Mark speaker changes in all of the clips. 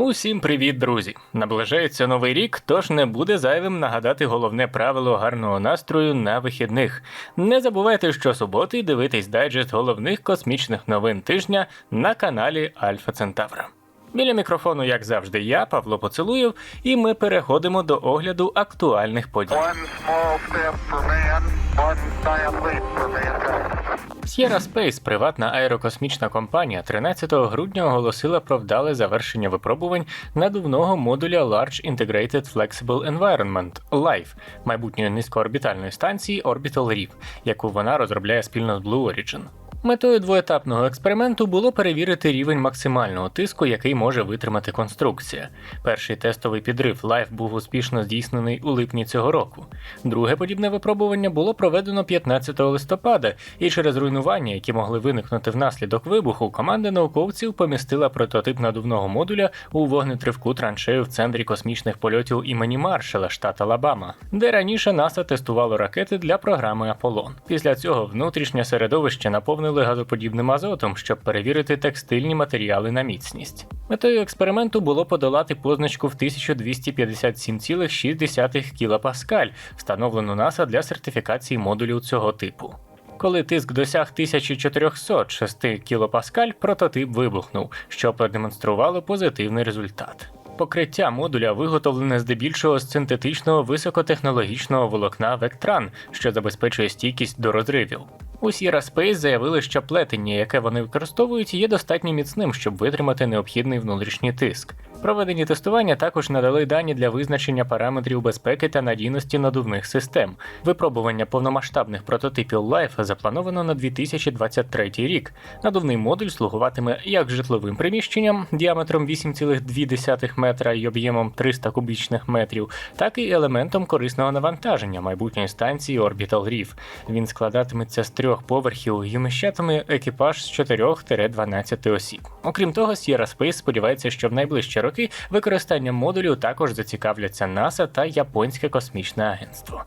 Speaker 1: Усім привіт, друзі! Наближається новий рік, тож не буде зайвим нагадати головне правило гарного настрою на вихідних. Не забувайте щосуботи дивитись дайджест головних космічних новин тижня на каналі Альфа Центавра. Біля мікрофону, як завжди, я, Павло Поцелуєв, і ми переходимо до огляду актуальних подій.
Speaker 2: One small step for man, one giant leap for.
Speaker 1: Sierra Space, приватна аерокосмічна компанія, 13 грудня оголосила про вдале завершення випробувань надувного модуля Large Integrated Flexible Environment LIFE майбутньої низькоорбітальної станції Orbital Reef, яку вона розробляє спільно з Blue Origin. Метою двоетапного експерименту було перевірити рівень максимального тиску, який може витримати конструкція. Перший тестовий підрив Life був успішно здійснений у липні цього року. Друге подібне випробування було проведено 15 листопада, і через руйнування, які могли виникнути внаслідок вибуху, команда науковців помістила прототип надувного модуля у вогнетривку траншею в центрі космічних польотів імені Маршала, штат Алабама, де раніше НАСА тестувало ракети для програми Аполлон. Після цього внутрішнє середовище наповнили газоподібним азотом, щоб перевірити текстильні матеріали на міцність. Метою експерименту було подолати позначку в 1257,6 кілопаскаль, встановлену НАСА для сертифікації модулів цього типу. Коли тиск досяг 1406 кілопаскаль, прототип вибухнув, що продемонструвало позитивний результат. Покриття модуля виготовлене здебільшого з синтетичного високотехнологічного волокна Вектран, що забезпечує стійкість до розривів. У Sierra заявили, що плетення, яке вони використовують, є достатньо міцним, щоб витримати необхідний внутрішній тиск. Проведені тестування також надали дані для визначення параметрів безпеки та надійності надувних систем. Випробування повномасштабних прототипів Life заплановано на 2023 рік. Надувний модуль слугуватиме як житловим приміщенням діаметром 8,2 метра і об'ємом 300 кубічних метрів, так і елементом корисного навантаження майбутньої станції Orbital Reef. Він складатиметься з трьох поверхів і вміщатиме екіпаж з 4-12 осіб. Окрім того, Sierra Space сподівається, що в найближчі роки використанням модулю також зацікавляться НАСА та Японське космічне агентство.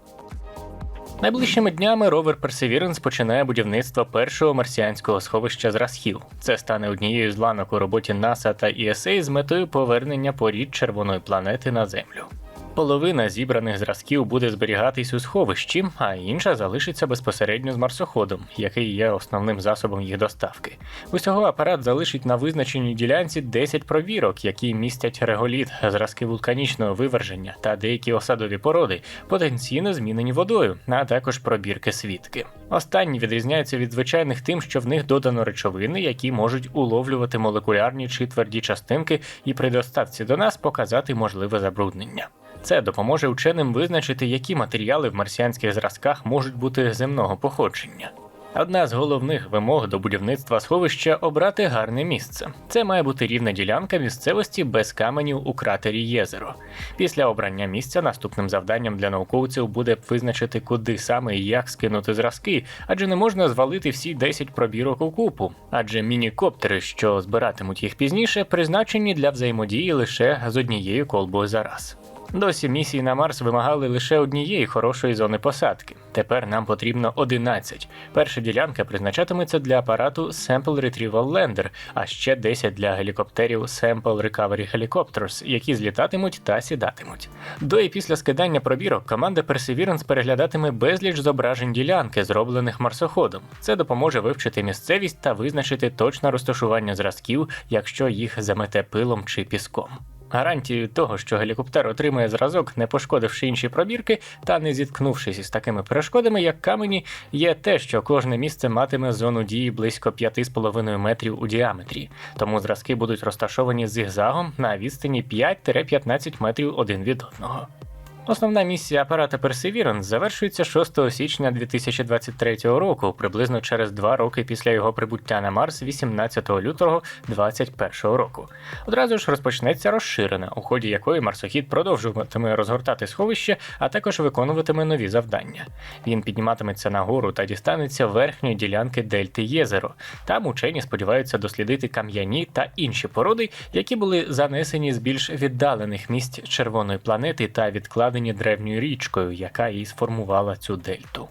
Speaker 1: Найближчими днями ровер Perseverance починає будівництво першого марсіанського сховища зразків. Це стане однією з ланок у роботі НАСА та ESA з метою повернення порід червоної планети на Землю. Половина зібраних зразків буде зберігатись у сховищі, а інша залишиться безпосередньо з марсоходом, який є основним засобом їх доставки. Усього апарат залишить на визначеній ділянці 10 провірок, які містять реголіт, зразки вулканічного виверження та деякі осадові породи, потенційно змінені водою, а також пробірки свідки. Останні відрізняються від звичайних тим, що в них додано речовини, які можуть уловлювати молекулярні чи тверді частинки, і при доставці до нас показати можливе забруднення. Це допоможе ученим визначити, які матеріали в марсіанських зразках можуть бути земного походження. Одна з головних вимог до будівництва сховища обрати гарне місце. Це має бути рівна ділянка місцевості без каменів у кратері Єзеро. Після обрання місця наступним завданням для науковців буде визначити, куди саме і як скинути зразки, адже не можна звалити всі 10 пробірок у купу. Адже мінікоптери, що збиратимуть їх пізніше, призначені для взаємодії лише з однією колбою за раз. Досі місії на Марс вимагали лише однієї хорошої зони посадки. Тепер нам потрібно 11. Перша ділянка призначатиметься для апарату Sample Retrieval Lander, а ще 10 для гелікоптерів Sample Recovery Helicopters, які злітатимуть та сідатимуть. До і після скидання пробірок команда Perseverance переглядатиме безліч зображень ділянки, зроблених марсоходом. Це допоможе вивчити місцевість та визначити точне розташування зразків, якщо їх замете пилом чи піском. Гарантією того, що гелікоптер отримує зразок, не пошкодивши інші пробірки та не зіткнувшись із такими перешкодами, як камені, є те, що кожне місце матиме зону дії близько 5,5 метрів у діаметрі, тому зразки будуть розташовані зігзагом на відстані 5-15 метрів один від одного. Основна місія апарата Perseverance завершується 6 січня 2023 року, приблизно через два роки після його прибуття на Марс 18 лютого 2021 року. Одразу ж розпочнеться розширена, у ході якої марсохід продовжуватиме розгортати сховище, а також виконуватиме нові завдання. Він підніматиметься нагору та дістанеться верхньої ділянки Дельти Єзеро. Там учені сподіваються дослідити кам'яні та інші породи, які були занесені з більш віддалених місць червоної планети та відкладені древньою річкою, яка і сформувала цю дельту.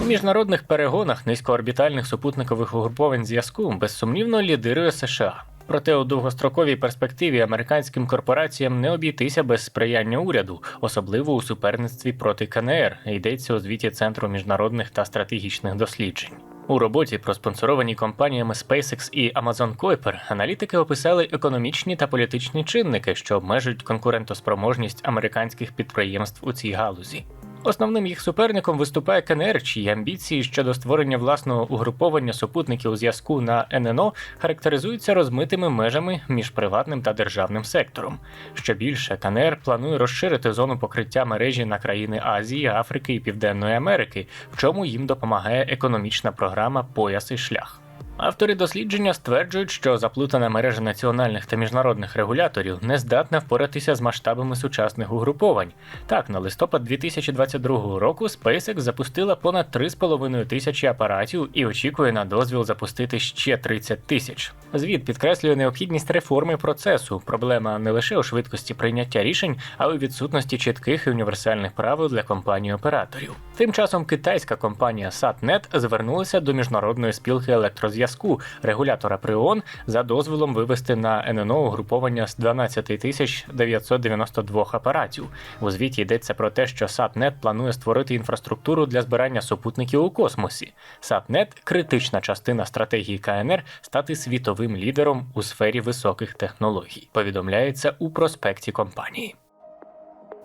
Speaker 1: У міжнародних перегонах низькоорбітальних супутникових угруповань зв'язку безсумнівно лідирує США. Проте у довгостроковій перспективі американським корпораціям не обійтися без сприяння уряду, особливо у суперництві проти КНР, йдеться у звіті Центру міжнародних та стратегічних досліджень. У роботі, проспонсорованій компаніями SpaceX і Amazon Kuiper, аналітики описали економічні та політичні чинники, що обмежують конкурентоспроможність американських підприємств у цій галузі. Основним їх суперником виступає КНР, чиї амбіції щодо створення власного угруповання супутників зв'язку на ННО характеризуються розмитими межами між приватним та державним сектором. Що більше, КНР планує розширити зону покриття мережі на країни Азії, Африки і Південної Америки, в чому їм допомагає економічна програма Пояс і шлях. Автори дослідження стверджують, що заплутана мережа національних та міжнародних регуляторів не здатна впоратися з масштабами сучасних угруповань. Так, на листопад 2022 року SpaceX запустила понад 3,5 тисячі апаратів і очікує на дозвіл запустити ще 30 тисяч. Звіт підкреслює необхідність реформи процесу. Проблема не лише у швидкості прийняття рішень, а й у відсутності чітких і універсальних правил для компаній операторів. Тим часом китайська компанія SatNet звернулася до міжнародної спілки електрозв'язку регулятора ПРИОН за дозволом вивести на ННО угруповання з 12 тисяч 992 апаратів. У звіті йдеться про те, що SatNet планує створити інфраструктуру для збирання супутників у космосі. SatNet – критична частина стратегії КНР стати світовим лідером у сфері високих технологій. Повідомляється у проспекті компанії.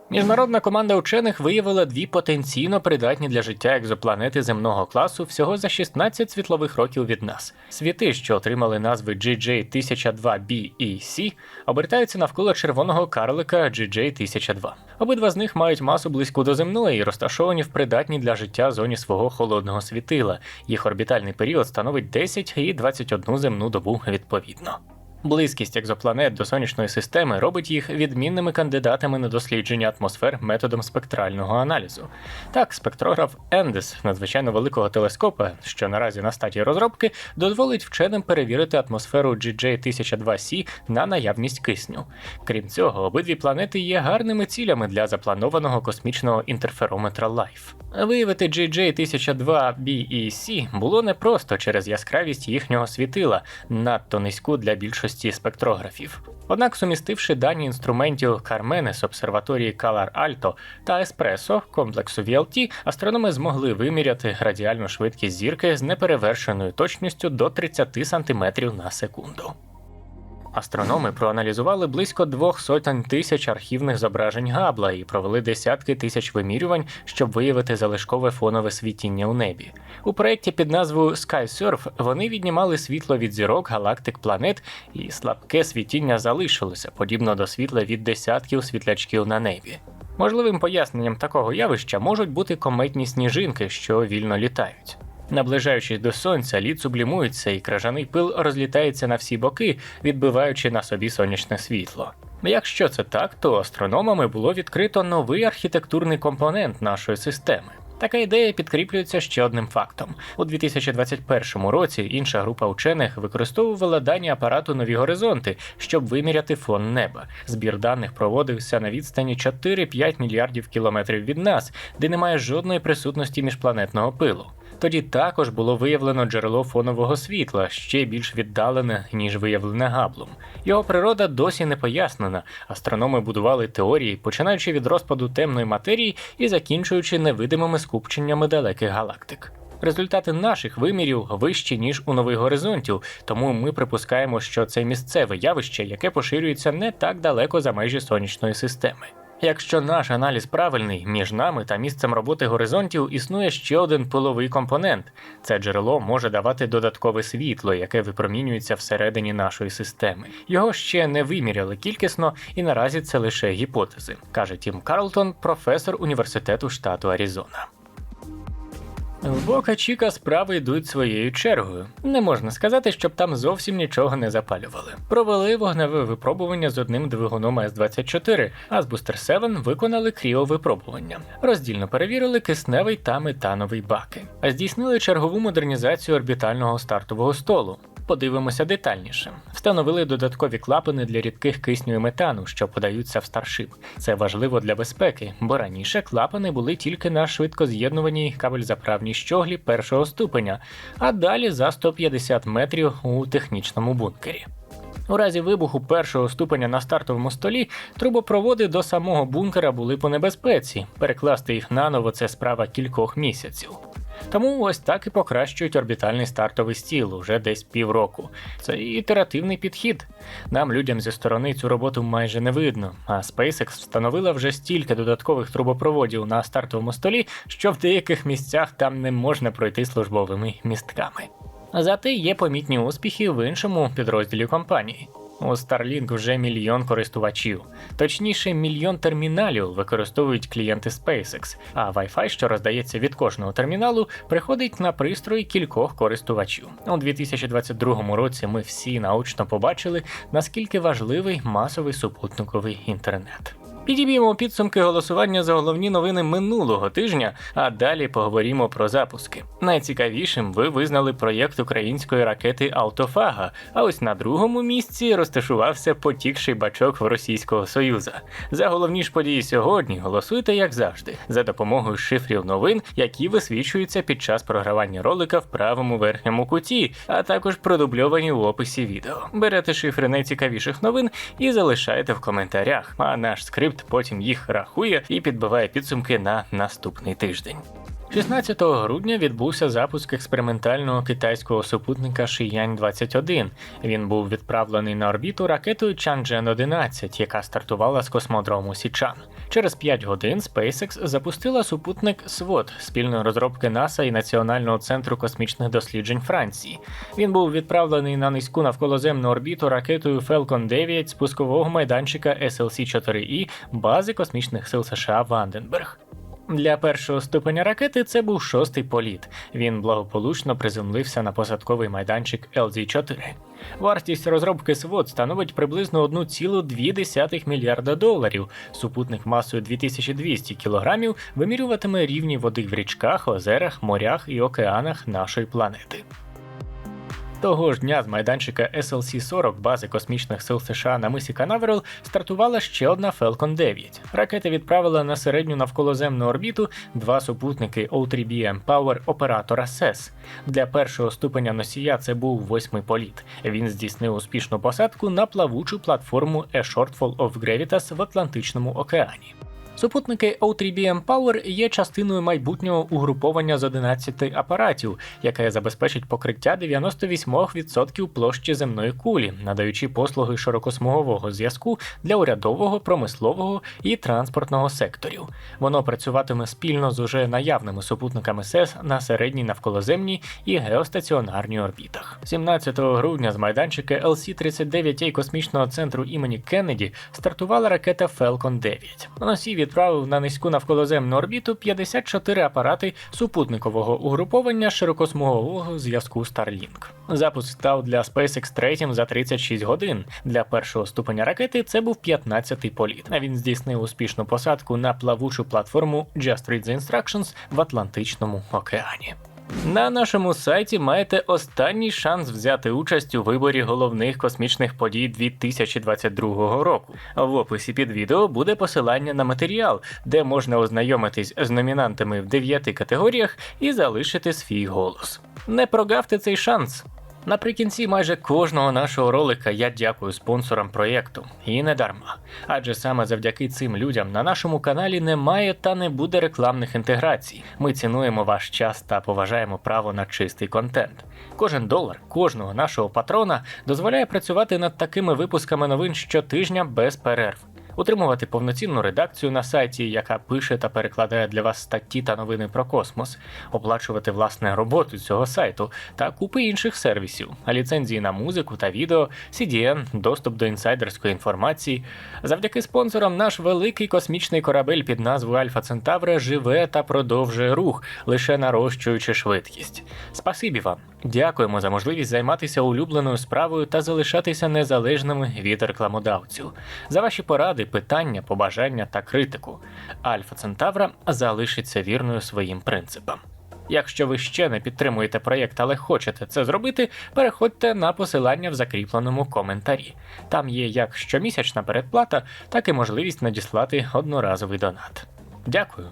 Speaker 1: Міжнародна команда учених виявила дві потенційно придатні для життя екзопланети земного класу всього за 16 світлових років від нас. Світи, що отримали назви GJ-1002b і C, обертаються навколо червоного карлика GJ-1002. Обидва з них мають масу близьку до земної і розташовані в придатній для життя зоні свого холодного світила. Їх орбітальний період становить 10 і 21 земну добу відповідно. Близькість екзопланет до сонячної системи робить їх відмінними кандидатами на дослідження атмосфер методом спектрального аналізу. Так, спектрограф Ендес надзвичайно великого телескопа, що наразі на стадії розробки, дозволить вченим перевірити атмосферу GJ-1002c на наявність кисню. Крім цього, обидві планети є гарними цілями для запланованого космічного інтерферометра LIFE. Виявити GJ-1002b і C було непросто через яскравість їхнього світила, надто низьку для більшості спектрографів. Однак, сумістивши дані інструментів Кармене з обсерваторії Калар Альто та Еспресо комплексу VLT, астрономи змогли виміряти радіальну швидкість зірки з неперевершеною точністю до 30 см на секунду. Астрономи проаналізували близько двох сотень тисяч архівних зображень Габла і провели десятки тисяч вимірювань, щоб виявити залишкове фонове світіння у небі. У проєкті під назвою SkySurf вони віднімали світло від зірок, галактик, планет, і слабке світіння залишилося, подібно до світла від десятків світлячків на небі. Можливим поясненням такого явища можуть бути кометні сніжинки, що вільно літають. Наближаючись до сонця, лід сублімується і крижаний пил розлітається на всі боки, відбиваючи на собі сонячне світло. Якщо це так, то астрономами було відкрито новий архітектурний компонент нашої системи. Така ідея підкріплюється ще одним фактом. У 2021 році інша група учених використовувала дані апарату Нові горизонти, щоб виміряти фон неба. Збір даних проводився на відстані 4-5 мільярдів кілометрів від нас, де немає жодної присутності міжпланетного пилу. Тоді також було виявлено джерело фонового світла, ще більш віддалене, ніж виявлене Габлом. Його природа досі не пояснена. Астрономи будували теорії, починаючи від розпаду темної матерії і закінчуючи невидимими скупченнями далеких галактик. Результати наших вимірів вищі, ніж у нових горизонтів, тому ми припускаємо, що це місцеве явище, яке поширюється не так далеко за межі сонячної системи. Якщо наш аналіз правильний, між нами та місцем роботи горизонтів існує ще один пиловий компонент. Це джерело може давати додаткове світло, яке випромінюється всередині нашої системи. Його ще не виміряли кількісно, і наразі це лише гіпотези, каже Тім Карлтон, професор університету штату Аризона. В Бока Чіка справи йдуть своєю чергою. Не можна сказати, щоб там зовсім нічого не запалювали. Провели вогневе випробування з одним двигуном С-24, а з Booster 7 виконали кріовипробування. Роздільно перевірили кисневий та метановий баки, а здійснили чергову модернізацію орбітального стартового столу. Подивимося детальніше. Встановили додаткові клапани для рідких кисню і метану, що подаються в старшип. Це важливо для безпеки, бо раніше клапани були тільки на швидкоз'єднуваній кабельзаправній щоглі першого ступеня, а далі за 150 метрів у технічному бункері. У разі вибуху першого ступеня на стартовому столі трубопроводи до самого бункера були по небезпеці. Перекласти їх наново це справа кількох місяців. Тому ось так і покращують орбітальний стартовий стіл уже десь півроку. Це ітеративний підхід. Нам, людям зі сторони, цю роботу майже не видно. А SpaceX встановила вже стільки додаткових трубопроводів на стартовому столі, що в деяких місцях там не можна пройти службовими містками. Зате є помітні успіхи в іншому підрозділі компанії. У Starlink вже мільйон користувачів, точніше, мільйон терміналів використовують клієнти SpaceX, а Wi-Fi, що роздається від кожного терміналу, приходить на пристрої кількох користувачів. У 2022 році ми всі наочно побачили, наскільки важливий масовий супутниковий інтернет. Підіб'ємо підсумки голосування за головні новини минулого тижня, а далі поговоримо про запуски. Найцікавішим ви визнали проєкт української ракети Автофага. А ось на другому місці розташувався потікший бачок в Російського Союза. За головні ж події сьогодні голосуйте як завжди, за допомогою шифрів новин, які висвічуються під час програвання ролика в правому верхньому куті, а також продубльовані у описі відео. Берете шифри найцікавіших новин і залишаєте в коментарях. А наш скрипт потім їх рахує і підбиває підсумки на наступний тиждень. 16 грудня відбувся запуск експериментального китайського супутника Shiyan 21 Він був відправлений на орбіту ракетою Chang'e 11 яка стартувала з космодрому Січан. Через 5 годин SpaceX запустила супутник SWOT спільної розробки НАСА і Національного центру космічних досліджень Франції. Він був відправлений на низьку навколоземну орбіту ракетою Falcon 9 з пускового майданчика SLC-4E бази космічних сил США Ванденберг. Для першого ступеня ракети це був шостий політ. Він благополучно приземлився на посадковий майданчик LZ-4. Вартість розробки СВОД становить приблизно 1,2 мільярда доларів. Супутник масою 2200 кілограмів вимірюватиме рівні води в річках, озерах, морях і океанах нашої планети. Того ж дня з майданчика SLC-40 бази космічних сил США на мисі Канаверал стартувала ще одна Falcon 9. Ракета відправила на середню навколоземну орбіту два супутники O3B Power оператора SES. Для першого ступеня носія це був восьмий політ. Він здійснив успішну посадку на плавучу платформу A Shortfall of Gravitas в Атлантичному океані. Супутники O3B Power є частиною майбутнього угруповання з 11 апаратів, яке забезпечить покриття 98% площі земної кулі, надаючи послуги широкосмугового зв'язку для урядового, промислового і транспортного секторів. Воно працюватиме спільно з уже наявними супутниками СЕС на середній навколоземній і геостаціонарній орбітах. 17 грудня з майданчика LC-39A космічного центру імені Кеннеді стартувала ракета Falcon 9. Носій відправив на низьку навколоземну орбіту 54 апарати супутникового угруповання широкосмугового зв'язку Starlink. Запуск став для SpaceX третім за 36 годин. Для першого ступеня ракети це був 15-й політ. А він здійснив успішну посадку на плавучу платформу Just Read the Instructions в Атлантичному океані. На нашому сайті маєте останній шанс взяти участь у виборі головних космічних подій 2022 року. В описі під відео буде посилання на матеріал, де можна ознайомитись з номінантами в дев'яти категоріях і залишити свій голос. Не прогавте цей шанс. Наприкінці майже кожного нашого ролика я дякую спонсорам проєкту. І не дарма. Адже саме завдяки цим людям на нашому каналі немає та не буде рекламних інтеграцій. Ми цінуємо ваш час та поважаємо право на чистий контент. Кожен долар кожного нашого патрона дозволяє працювати над такими випусками новин щотижня без перерв. Утримувати повноцінну редакцію на сайті, яка пише та перекладає для вас статті та новини про космос, оплачувати власне роботу цього сайту та купи інших сервісів, а ліцензії на музику та відео, CDN, доступ до інсайдерської інформації. Завдяки спонсорам наш великий космічний корабель під назвою Альфа Центавра живе та продовжує рух, лише нарощуючи швидкість. Спасибі вам. Дякуємо за можливість займатися улюбленою справою та залишатися незалежними від рекламодавців. За ваші поради, питання, побажання та критику. Альфа Центавра залишиться вірною своїм принципам. Якщо ви ще не підтримуєте проєкт, але хочете це зробити, переходьте на посилання в закріпленому коментарі. Там є як щомісячна передплата, так і можливість надіслати одноразовий донат. Дякую.